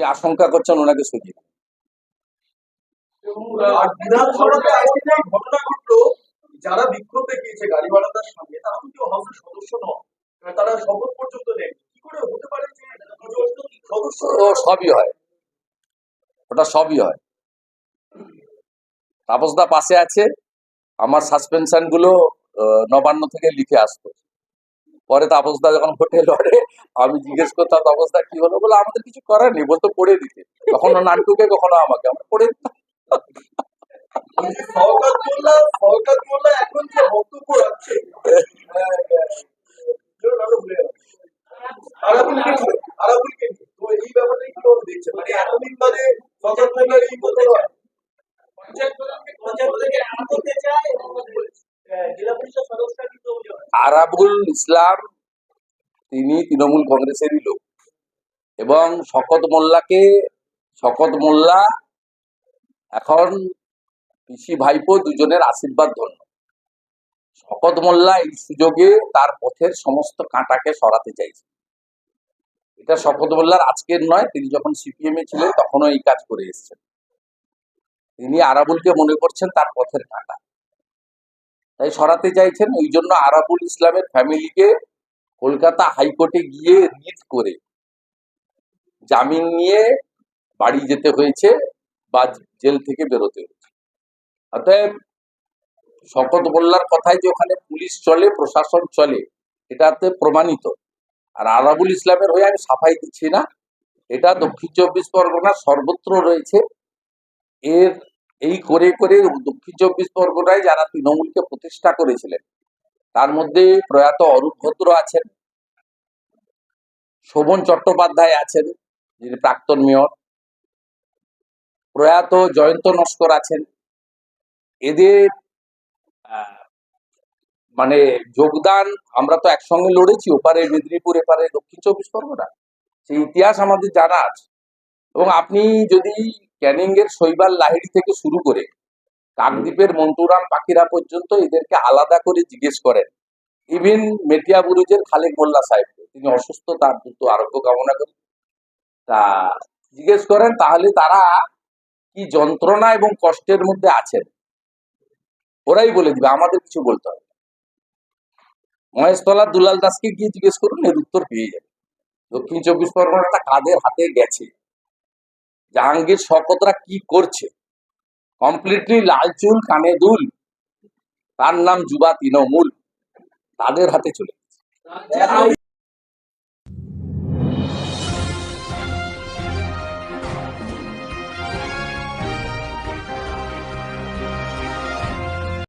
উনি আশঙ্কা করছেন ওনাকে সরিয়ে দিন। আর বিধানসভাতে আজকে যে ঘটনা ঘটলো যারা বিক্ষোভ দেখিয়েছে গাড়িওয়ালাদের সামনে তারা তো কেউ হাউসের সদস্য নয় তারা শপথ পর্যন্ত নেন কি করে হতে পারে যে সদস্য? সবই হয়। ওটা সবই হয়। তাপসদা পাশে আছে। আমার সাসপেনশনগুলো নবান্ন থেকে লিখে আসতো। পরে তাপসদা যখন হোটেল লড়ে আমি জিজ্ঞেস করতাম তাপসদা কি হলো বলে আমাদের কিছু করার নেই বলতো পড়ে দিতে কখনো নান্টুকে কখনো আমাকে আমরা পড়ে দিতাম মানে জেলা পরিষদ আছে। আরাবুল ইসলাম, তিনি তৃণমূল কংগ্রেসেরই লোক। এবং শকত মোল্লাকে, শকত মোল্লা এখন পিসি ভাইপো দুজনের আশীর্বাদ ধন্য। শকত মোল্লা এই সুযোগে তার পথের সমস্ত কাঁটাকে সরাতে চাইছে। এটা শকত মোল্লার আজকের নয়, তিনি যখন সিপিএম এ ছিলেন তখনও এই কাজ করে এসেছেন। তিনি আরাবুলকে মনে করছেন তার পথের কাঁটা। তাই সরাতে চাইছেন ওই জন্য আরাবুল ইসলামের ফ্যামিলিকে কলকাতা হাইকোর্টে গিয়ে রিট করে জামিন নিয়ে বাড়ি যেতে হয়েছে বা জেল থেকে বেরোতে হয়েছে। অতএব শপথ মোল্লার কথায় যে ওখানে পুলিশ চলে, প্রশাসন চলে, এটাতে প্রমাণিত। আর আরাবুল ইসলামের হয়ে আমি সাফাই দিচ্ছি না। এটা দক্ষিণ চব্বিশ পরগনা সর্বত্র রয়েছে। এর এই করে করে দক্ষিণ চব্বিশ পরগনায় যারা তৃণমূলকে প্রতিষ্ঠা করেছিলেন, তার মধ্যে প্রয়াত অরূপ ভদ্র আছেন, শোভন চট্টোপাধ্যায় আছেন, যিনি প্রাক্তন মেয়র, প্রয়াত জয়ন্ত নস্কর আছেন। এদের মানে যোগদান আমরা তো একসঙ্গে লড়েছি, ওপারে মেদিনীপুর, এপারে দক্ষিণ চব্বিশ পরগনা। সেই ইতিহাস আমাদের জানা আছে। এবং আপনি যদি ক্যানিং এর শৈবাল লাহিড়ি থেকে শুরু করে কাকদ্বীপের মন্টুরাম পাখিরা পর্যন্ত এদেরকে আলাদা করে জিজ্ঞেস করেন। ইভিন মেটিয়া বুরুজের খালেক মোল্লা সাহেবকে। তিনি অসুস্থ, তার দ্রুত আরোগ্য কামনা করি। তা জিজ্ঞেস করেন, তাহলে তারা কি যন্ত্রণা এবং কষ্টের মধ্যে আছেন? ওরাই বলে দিবে, আমাদের কিছু বলতে হবে। মহেশতলা দুলাল দাসকে গিয়ে জিজ্ঞেস করুন, এর উত্তর পেয়ে যাবে। দক্ষিণ চব্বিশ পরগনাটা কাদের হাতে গেছে? জাহাঙ্গীর শকতরা কি করছে? কমপ্লিটলি লালচুল কানে দুল। তার নাম যুবা তৃণমূল। তাদের হাতে চলে